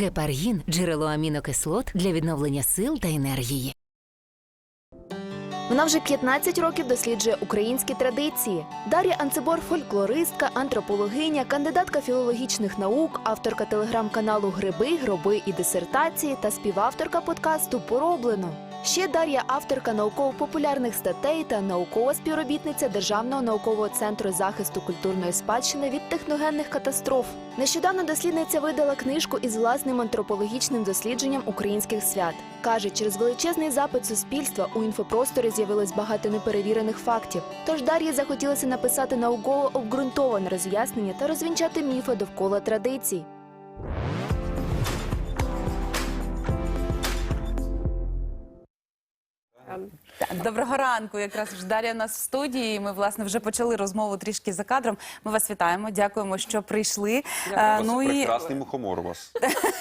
Гепаргін джерело амінокислот для відновлення сил та енергії. Вона вже 15 років досліджує українські традиції. Дар'я Анцебор фольклористка, антропологиня, кандидатка філологічних наук, авторка телеграм-каналу Гриби, гроби і дисертації та співавторка подкасту Пороблено. Ще Дар'я авторка науково-популярних статей та наукова співробітниця Державного наукового центру захисту культурної спадщини від техногенних катастроф. Нещодавно дослідниця видала книжку із власним антропологічним дослідженням українських свят. Каже, через величезний запит суспільства у інфопросторі з'явилось багато неперевірених фактів. Тож Дар'ї захотілося написати науково обґрунтоване роз'яснення та розвінчати міфи довкола традицій. Доброго ранку. Якраз ж Дар'я у нас в студії. Ми власне вже почали розмову трішки за кадром. Ми вас вітаємо. Дякуємо, що прийшли. Е, Ну, прекрасний мухомор у вас.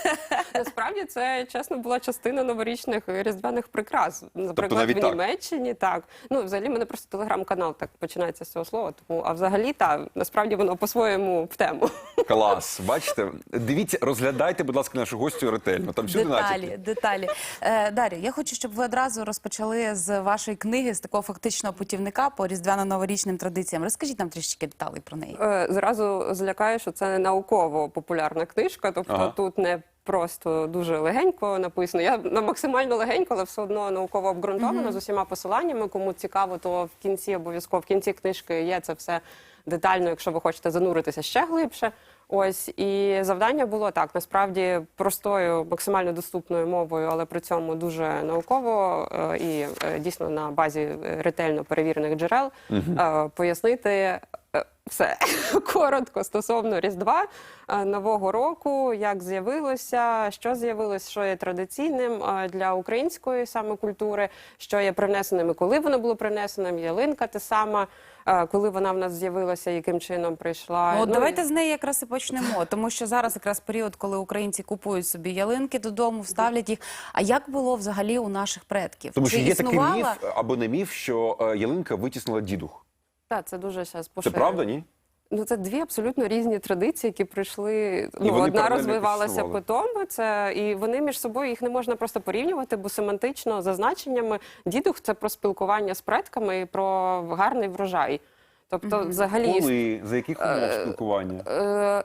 Насправді це чесно була частина новорічних різдвяних прикрас. Наприклад, навіть в так? Німеччині так. Ну взагалі, в мене просто телеграм-канал так починається з цього слова. Тому а взагалі та насправді воно по-своєму в тему. Клас. Бачите? Дивіться, розглядайте, будь ласка, нашу гостю ретельно. Там всюди Деталі, натяки. деталі. Е, Дар'я, я хочу, щоб ви одразу розпочали з вашої книги, з такого фактичного путівника по різдвяно-новорічним традиціям. Розкажіть нам трішки деталей про неї. Е, Зразу злякаю, що це не науково популярна книжка, тобто Ага. тут не. Просто дуже легенько написано. Я на максимально легенько, але все одно науково обґрунтовано з усіма посиланнями. Кому цікаво, то в кінці обов'язково в кінці книжки є це все детально, якщо ви хочете зануритися ще глибше. Ось і завдання було так: насправді простою, максимально доступною мовою, але при цьому дуже науково е, і е, дійсно на базі е, ретельно перевірених джерел угу. пояснити. Все коротко стосовно Різдва е, Нового року, як з'явилося, що з'явилось, що є традиційним е, для української саме культури, що є привнесеним і коли воно було привнесеним, ялинка те сама, е, коли вона в нас з'явилася, яким чином прийшла. От Ну, давайте з неї якраз і почнемо, тому що зараз якраз період, коли українці купують собі ялинки додому, ставлять їх. А як було взагалі у наших предків? Тому Чи що є такий міф або не міф, що ялинка витіснила дідух. Так, це дуже зараз Це поширено. правда, ні? Ну, це дві абсолютно різні традиції, які прийшли. Ну, вони одна паралельно розвивалася існували. по тому, це і вони між собою їх не можна просто порівнювати, бо семантично за значеннями дідух це про спілкування з предками і про гарний врожай. Тобто, взагалі, Коли? За яких умов спілкування? Е,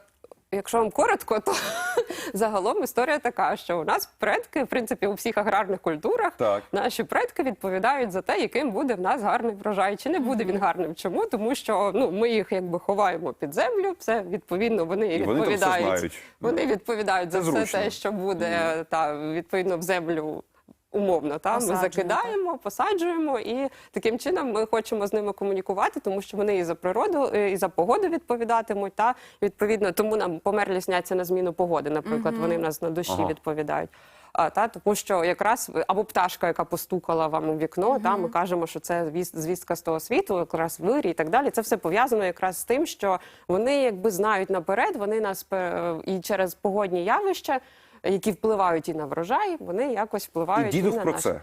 Якщо вам коротко, то загалом історія така, що у нас предки, в принципі, у всіх аграрних культурах Так. наші предки відповідають за те, яким буде в нас гарний врожай, чи не буде він гарним. Чому? Тому що ну ми їх якби ховаємо під землю. Все відповідно вони І вони там все відповідають. знають. Вони відповідають Це за все зручно. те, що буде та відповідно в землю. Умовно, та ми закидаємо, посаджуємо, і таким чином ми хочемо з ними комунікувати, тому що вони і за природу, е, і за погоду відповідатимуть. Та відповідно, тому нам померлі сняться на зміну погоди. Наприклад, вони в нас на душі Ага. відповідають. А, та тому, що якраз ви- або пташка, яка постукала вам у вікно, та ми кажемо, що це звіст- звістка з того світу, якраз вирій і так далі. Це все пов'язано якраз з тим, що вони якби знають наперед, вони нас пе- і через погодні явища. Які впливають і на врожай, вони якось І впливають і на про наш. це.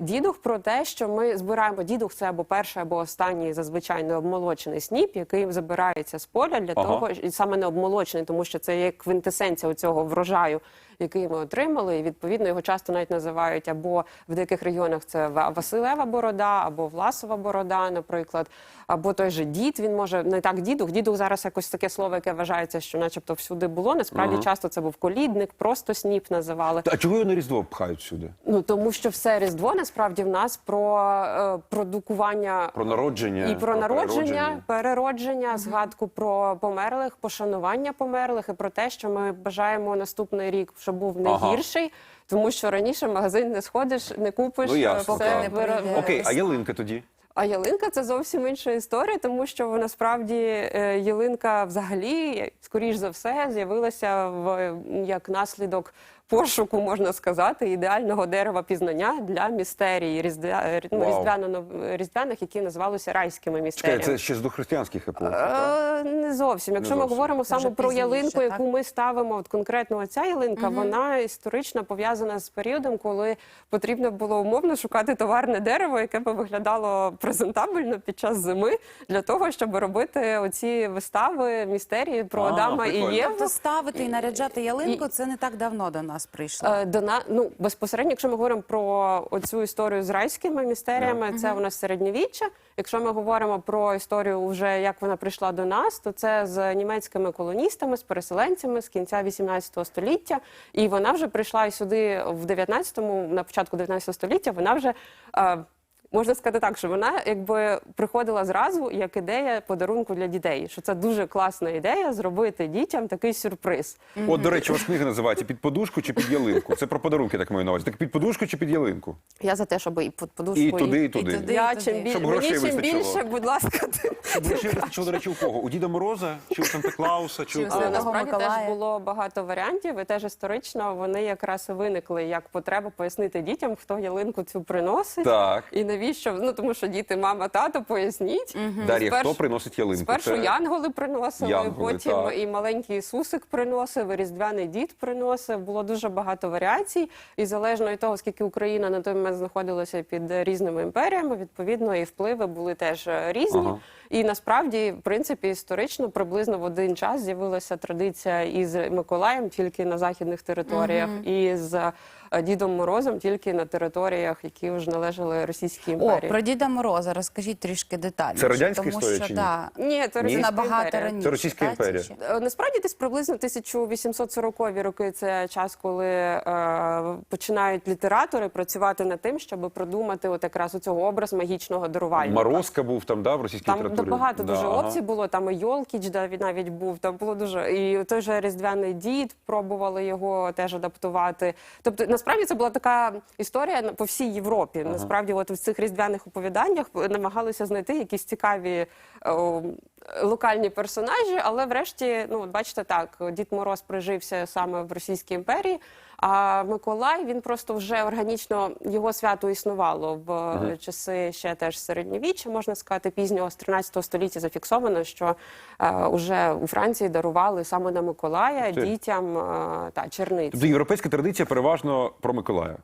Дідух про те, що ми збираємо дідух, це або перший, або останній зазвичай не обмолочений сніп, який забирається з поля для Ага. того, і саме не обмолочений, тому що це є квінтесенція цього врожаю, який ми отримали. І відповідно його часто навіть називають або в деяких регіонах це Ва- Василева борода, або Власова борода, наприклад, або той же дід. Він може не так дідух. Дідух зараз якось таке слово, яке вважається, що, начебто, всюди було. Насправді Ага. часто це був колідник, просто сніп називали. А чого його на Різдво пхають сюди? Ну тому що все різдво насправді в нас про е, продукування Про народження. і про, народження, переродження. переродження, згадку про померлих, пошанування померлих і про те, що ми бажаємо наступний рік, щоб був не Ага. гірший, тому що раніше в магазин не сходиш, не купиш Ну, ясно, все так. Не вира- Окей, а ялинка тоді? а ялинка це зовсім інша історія, тому що насправді е, ялинка взагалі, скоріш за все, з'явилася в як наслідок пошуку, можна сказати, ідеального дерева пізнання для містерії різдвя, е, ну, різдвяно різдвяних, які називалися райськими Чекай, це ще з дохристиянських епох. Е, Не зовсім. Якщо ми зовсім. говоримо саме Вже про пізніше, ялинку, так? яку ми ставимо, от конкретно оця ялинка, вона історично пов'язана з періодом, коли потрібно було умовно шукати товарне дерево, яке би виглядало презентабельно під час зими для того, щоб робити оці вистави, містерії про А, Адама прикольно. і Єву. Тобто ставити і наряджати ялинку це не так давно до нас прийшло. прийшла? До на ну безпосередньо, якщо ми говоримо про оцю історію з райськими містеріями, це у нас середньовіччя. Якщо ми говоримо про історію, вже як вона прийшла до нас, то це з німецькими колоністами, з переселенцями з кінця 18 століття. І вона вже прийшла і сюди в 19-му, на початку 19 століття. Вона вже е, Можна сказати так, що вона якби приходила зразу як ідея подарунку для дітей. Що це дуже класна ідея зробити дітям такий сюрприз. От, до речі, у вас книга називається Під подушку чи під ялинку. Це про подарунки, так маю на увазі. Так під подушку чи під ялинку? Я за те, щоб і під подушку, І туди, і туди. туди. Я і чим біль... Щоб мені чим вистачило. більше, будь ласка, Щоб до речі, у кого? У Діда Мороза чи у Санта Клауса? Чи у Чи у кого? Але Святого насправді Миколая. теж було багато варіантів, і теж історично вони якраз і виникли як потреба пояснити дітям, хто ялинку цю приносить. Так. І навіщо? Ну тому що діти, мама, тато, поясніть. Дар'я, Спершу- хто приносить ялинку? Спершу Це- янголи приносили, Янголи, потім та... і маленький Ісусик приносив, і Різдвяний дід приносив. Було дуже багато варіацій. І залежно від того, скільки Україна на той момент знаходилася під різними імперіями, відповідно, і впливи були теж е, різні. Ага. І насправді, в принципі, історично приблизно в один час з'явилася традиція із Миколаєм тільки на західних територіях, і з е, Дідом Морозом тільки на територіях, які вже належали Російській О, імперії. про Діда Мороза розкажіть трішки детальніше. Це радянська тому історія що, чи ні? Да, Ні, це Російська набагато імперія. раніше. Це Російська та, імперія. ще? Е, Насправді десь приблизно 1840 роки це час, коли е, починають літератори працювати над тим, щоб продумати от якраз у цього образ магічного дарувальника. Морозка був там, да, в російській Там багато Да, дуже ага. опцій було. Там і Йолкіч, да, він навіть був. Там було дуже і той же різдвяний дід пробували його теж адаптувати. Тобто, насправді це була така історія по всій Європі. Насправді, от в цих різдвяних оповіданнях намагалися знайти якісь цікаві о, локальні персонажі, але врешті, ну от бачите, так Дід Мороз прижився саме в Російській імперії. А Миколай він просто вже органічно його свято існувало в е, часи ще теж середньовіччя, можна сказати, пізнього з 13 століття зафіксовано, що е, уже у Франції дарували саме на Миколая Ти. дітям е, та черниці. Тобто європейська традиція переважно про Миколая.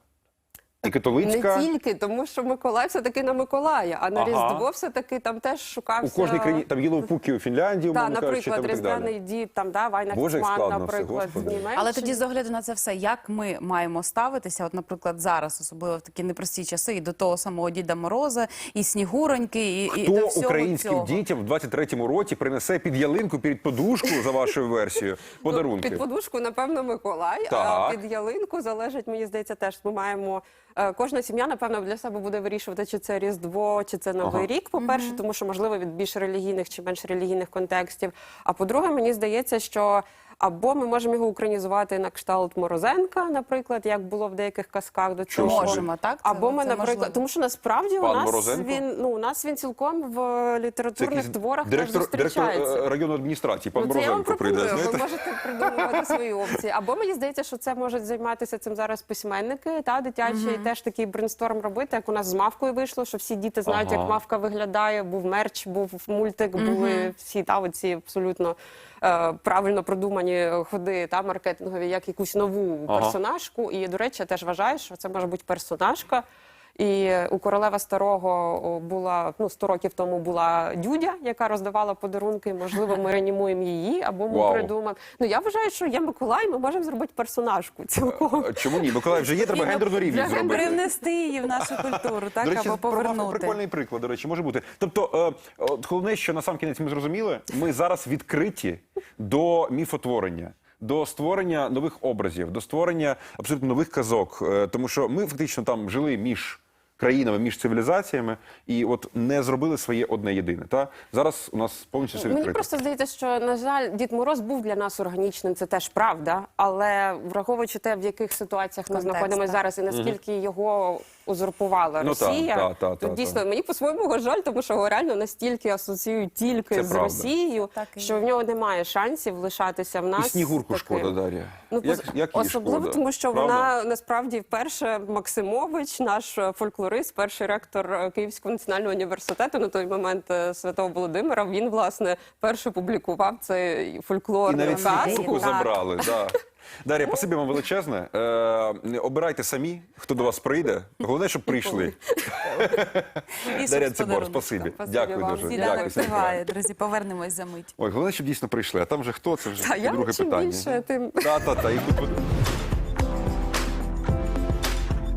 І католицька. Не тільки, тому що Миколай все таки на Миколая, а на Ага. Різдво все таки там теж У шукався. кожній країні там Єлоупуки у Фінляндії, умовно кажучи, наприклад, там і так далі. Різдвяний дід, там да, Вайна Боже, як складно все, наприклад, з Господи. Німеччини. Але тоді з огляду на це все, як ми маємо ставитися, от, наприклад, зараз, особливо в такі непрості часи, і до того самого Діда Мороза, і Снігуроньки, і, і до Хто всього українським цього. дітям в 23-му році принесе під ялинку, під подушку, за вашою версією, подарунки? Ну, Під подушку, напевно, Миколай, Так. а під ялинку залежить, мені здається, теж ми маємо. Е, Кожна сім'я, напевно, для себе буде вирішувати, чи це Різдво, чи це Новий Ага. рік. По-перше, тому що можливо від більш релігійних чи менш релігійних контекстів. А по-друге, мені здається, що або ми можемо його українізувати на кшталт Морозенка, наприклад, як було в деяких казках до цього. Можемо, так? Це- Або ми, це наприклад, можливо. тому що насправді у нас Морозенко? він ну у нас він цілком в літературних творах директор, директор зустрічається. е, районної адміністрації, пан Ну, це я вам Морозенко прийде. Ви можете придумувати свої опції. Або мені здається, що це можуть займатися цим зараз письменники та дитячі, і теж такий брейнсторм робити, як у нас з мавкою вийшло, що всі діти знають, Ага. як мавка виглядає. Був мерч, був мультик, були всі та оці абсолютно е, правильно продумані ходи та маркетингові, як якусь нову Ага. персонажку. І до речі, я теж вважаю, що це може бути персонажка. І у королева старого була ну 100 років тому була дюдя, яка роздавала подарунки. Можливо, ми реанімуємо її, або ми Вау. придумаємо. Ну я вважаю, що є Миколай, ми можемо зробити персонажку цілком. Е, Чому ні? Миколаїв вже є, треба ну, гендерну рівність зробити. Привнести її в нашу культуру, так, До речі, або повернути. прикольний приклад, до речі, може бути. Тобто, е, от головне, що на сам кінець ми зрозуміли, ми зараз відкриті до міфотворення. До створення нових образів, до створення абсолютно нових казок, Е, тому що ми фактично там жили між країнами, між цивілізаціями, і от не зробили своє одне єдине. Та зараз у нас повністю все Мені просто здається, що на жаль, Дід Мороз був для нас органічним, це теж правда. Але враховуючи те, в яких ситуаціях ми Контекст, знаходимося зараз, і наскільки його узурпувала Ну, Росія, та, та, то та, дійсно мені по-своєму його жаль, тому що його реально настільки асоціюють тільки Це з правда. Росією, Так що в нього немає шансів лишатися в І нас. снігурку таким. шкода, Дар'я. Ну, як, як особливо, шкода? тому що Правда? вона насправді вперше Максимович, наш е, фольклорист, Борис, перший ректор е, Київського національного університету на той момент е, Святого Володимира. Він власне перше публікував цей І навіть фігурку забрали. Да. Дар'я, спасибі вам величезне. Е, обирайте самі, хто до вас прийде. Головне, щоб прийшли. І Дар'я Цибор, спасибі. Дякую вам. дуже. Дякую. триває, друзі. Повернемось за мить. Ой, головне, щоб дійсно прийшли. А там вже хто, це вже друге питання. тим Та-та-та, і тут